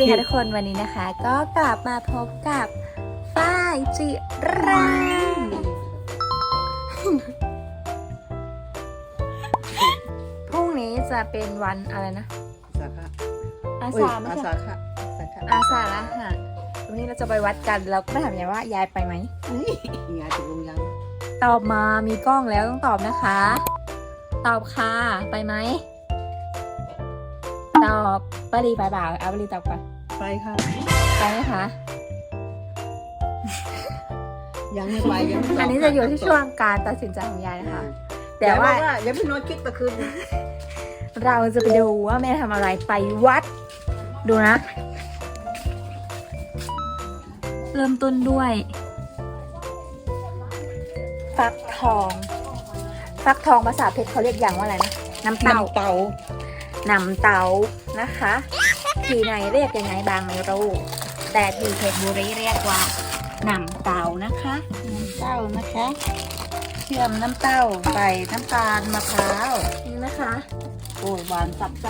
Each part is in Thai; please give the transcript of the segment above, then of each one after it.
ดีค่ะทุกคนวันนี้นะคะ ก็กลับมาพบกับฝ้ายจิรังพรุ่งนี้จะเป็นวันอะไรนะ สาขาอาอุ้ยสาไม่อาใช่สาขาสาขาอาสาละค่ะวันนี้เราจะไปวัดกันแล้วก็ถามยายว่ายายไปไหมนี่ยายตกลงยังตอบมามีกล้องแล้วต้องตอบนะคะ ตอบค่ะไปไหมตอบปรีไปเปล่าเอาปรีตอบก่อน ไปค่ะ ไปไหมคะ ยังไม่ไปยังไม่อันนี้จะอยู่ที่ช่วงการตัดสินใจของยายนะคะ แต่แต่ว่าว่ายังไม่นอนคิดตะคืนเราจะไปดูว่าแม่ทำอะไรไปวัด ดูนะ เริ่มต้นด้วย ฟักทอง ฟักทองภาษาเพชรเขาเรียกอย่างว่าอะไรนะน้ำเต้าน้ำเตาน้ำเต้านะคะ ทีไหนเรียกยังไงบางไม่รู้ แต่ที่เพชรบุรีเรียกว่าน้ำเต้านะคะน้ำเต้านะคะ เชื่อมน้ำเต้าใส่น้ำตาลมะพร้าวนี่นะคะโอ้ยหวานสับใจ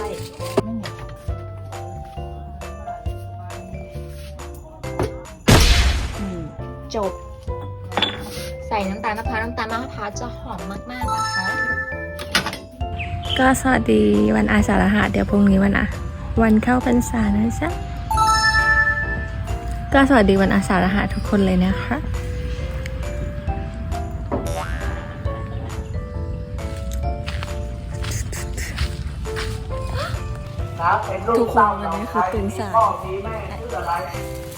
จบ ใส่น้ำตาลมะพร้าวน้ำตาลมะพร้าวจะหอมมาก ๆ นะคะ ก็สวัสดีวันอาสาฬหะเดี๋ยวพรุ่งนี้วันอะ วันเข้าพรรษานะจ๊ะก็สวัสดีวันอาสาฬหะทุกคนเลยนะคะ ทุกคนวันนี้คือตื่นสายพ่อมีแม่ชื่ออะไร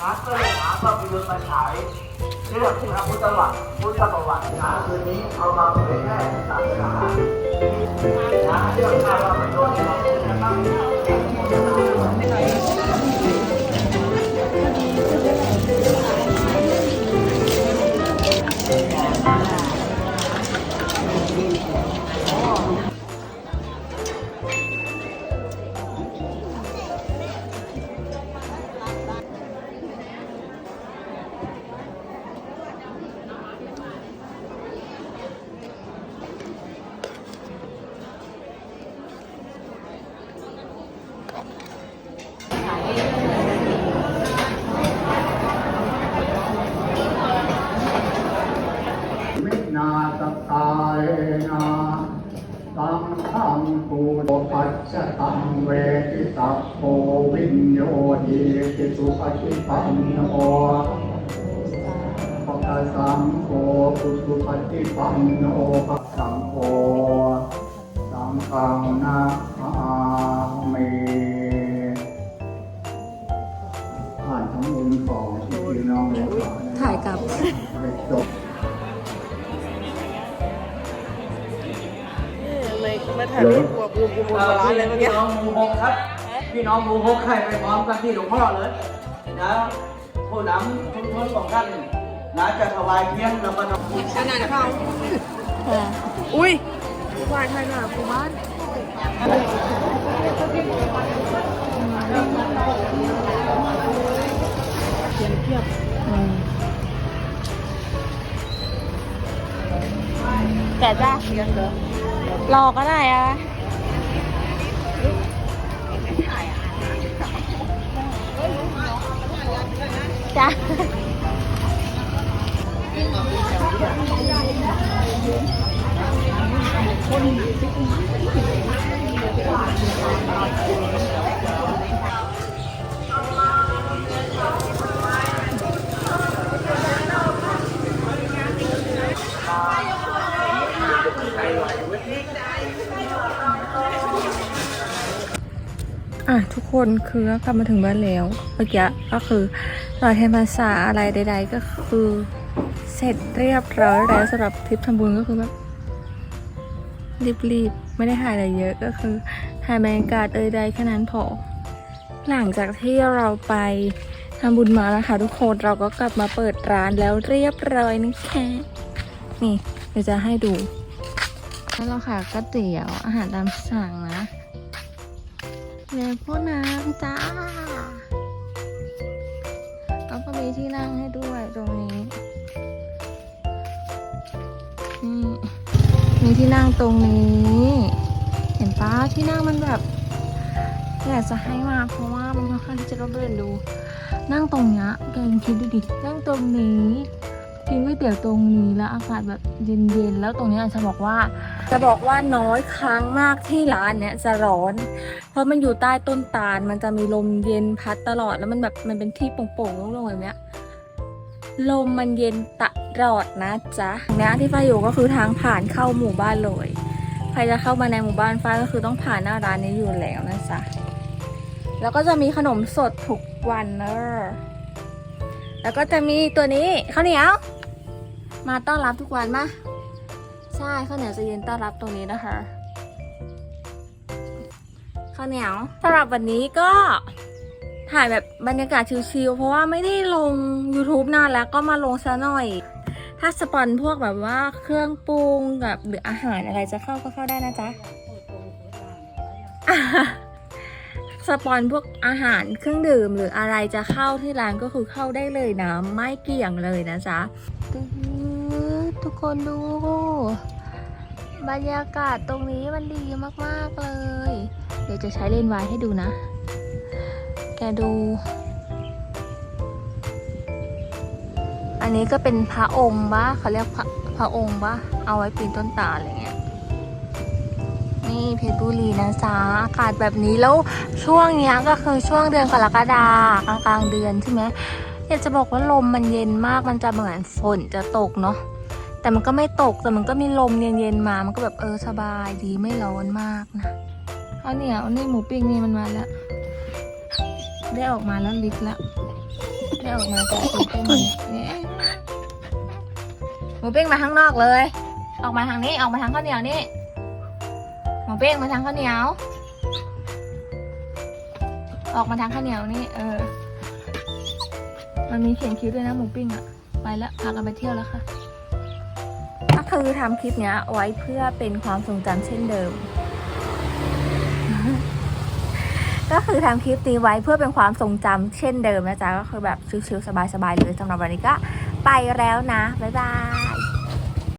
หาก็เลยหาก็ไปเดินมาฉายเรื่องพระพุทธวัตรพุทธประวัตินะคืนนี้เอามาเผยแพร่ศาสนานะเรื่องข้าวเราไปโดน สังฆังปูโตปัจจตังเวทิสัพโพวิญโยติติสุปฏิปันโนปะกะสังโฆปุสุปฏิปันโนปัจสังโฆสังฆังนา เลยมาถ่ายรูปกับกูกูบนร้านเลยเมื่อกี้ พี่น้องหมู่หกครับ พี่น้องหมู่หกใครไปพร้อมกันที่หลวงพ่อเลยนะผู้นำชุมชนของท่านนะจะถวายเพียงแล้วก็ทำบุญขนาดเข้าอุ้ยวานไทยหน่อยกูบ้านแต่จ้ารอ รอก็ได้อะจ้า อะทุกคนคือกลับมาถึงบ้านแล้วเมื่อกี้ก็คือรอยเทยนภาษาอะไรใด ๆ ก็คือเสร็จเรียบร้อยแล้วสำหรับทริปทำบุญก็คือแบบรีบๆไม่ได้ถ่ายอะไรเยอะก็คือถ่ายบรรยากาศเอ่ยใดแค่นั้นพอ หลังจากที่เราไปทำบุญมานะคะทุกคนเราก็กลับมาเปิดร้านแล้วเรียบร้อยนะคะนี่เดี๋ยวจะให้ดูแล้วเราค่ะก๋วยเตี๋ยวอาหารตามสั่งนะ เลโก้น้ำจ้าแล้วก็มีที่นั่งให้ด้วยตรงนี้นี่มีที่นั่งตรงนี้ เห็นปะที่นั่งมันแบบอยากจะให้มาเพราะว่ามันค่อนข้างที่จะร่มรื่นดู นั่งตรงเนี้ยแกลองคิดดูดินั่งตรงนี้กินก๋วยเตี๋ยวตรงนี้แล้วอากาศแบบเย็นๆแล้วตรงนี้ยจะบอกว่า จะบอกว่าน้อยครั้งมากที่ร้านเนี้ยจะร้อน เพราะมันอยู่ใต้ต้นตาล มันจะมีลมเย็นพัดตลอดแล้วมันแบบมันเป็นที่โป่งๆโล่งๆแบบเนี้ยลมมันเย็นตลอดนะจ๊ะเนี้ยที่ฝ้าอยู่ก็คือทางผ่านเข้าหมู่บ้านเลย ใครจะเข้ามาในหมู่บ้านฝ้าก็คือต้องผ่านหน้าร้านนี้อยู่แล้วนะจ๊ะแล้วก็จะมีขนมสดทุกวันเนอะแล้วก็จะมีตัวนี้ข้าวเหนียว มาต้อนรับทุกวันมา ใช่ข้าวเหนียวจะยืนต้อนรับตรงนี้นะคะข้าวเหนียวสำหรับวันนี้ก็ถ่ายแบบบรรยากาศชิลๆเพราะว่าไม่ได้ลง YouTube นานแล้วก็มาลงซะหน่อย ถ้าสปอนพวกแบบว่าเครื่องปรุงแบบหรืออาหารอะไรจะเข้าก็เข้าได้นะจ๊ะสปอนพวกอาหารเครื่องดื่มหรืออะไรจะเข้าที่ร้านก็คือเข้าได้เลยนะ ไม่เกี่ยงเลยนะจ๊ะ คนดู บรรยากาศตรงนี้มันดีมาก ๆ เลย เดี๋ยวจะใช้เลนส์วายให้ดูนะ แกดู อันนี้ก็เป็นพระองค์ปะเขาเรียกพระพระองค์ปะเอาไว้ปีนต้นตาลอะไรเงี้ย นี่เพชรบุรีนะจ๊ะอากาศแบบนี้แล้วช่วงเนี้ยก็คือช่วงเดือนกรกฎากลางกลางเดือนใช่ไหมอยากจะบอกว่าลมมันเย็นมากมันจะเหมือนฝนจะตกเนาะ แต่มันก็ไม่ตกแต่มันก็มีลมเย็นๆมา มันก็แบบเออสบายดีไม่ร้อนมากนะเอาเนี่ยเอานี่หมูปิ้งนี่มันมาแล้ว ได้ออกมาแล้วลิฟต์แล้วได้ออกมาจากหมูปิ้งนี่หมูปิ้งมาข้างนอกเลย ออกมาทางนี้ออกมาทางข้าวเหนียวนี่หมูปิ้งมาทางข้าวเหนียว ออกมาทางข้าวเหนียวนี่เออ มันมีเขียนคิ้วด้วยนะหมูปิ้งอะไปแล้วพากันไปเที่ยวแล้วค่ะ คือทำคลิปนี้ไว้เพื่อเป็นความทรงจำเช่นเดิม ก็คือทำคลิปนี้ไว้เพื่อเป็นความทรงจำเช่นเดิมนะจ๊ะก็คือแบบชิลๆสบายๆเลยสำหรับวันนี้ก็ไปแล้วนะ บ๊ายบาย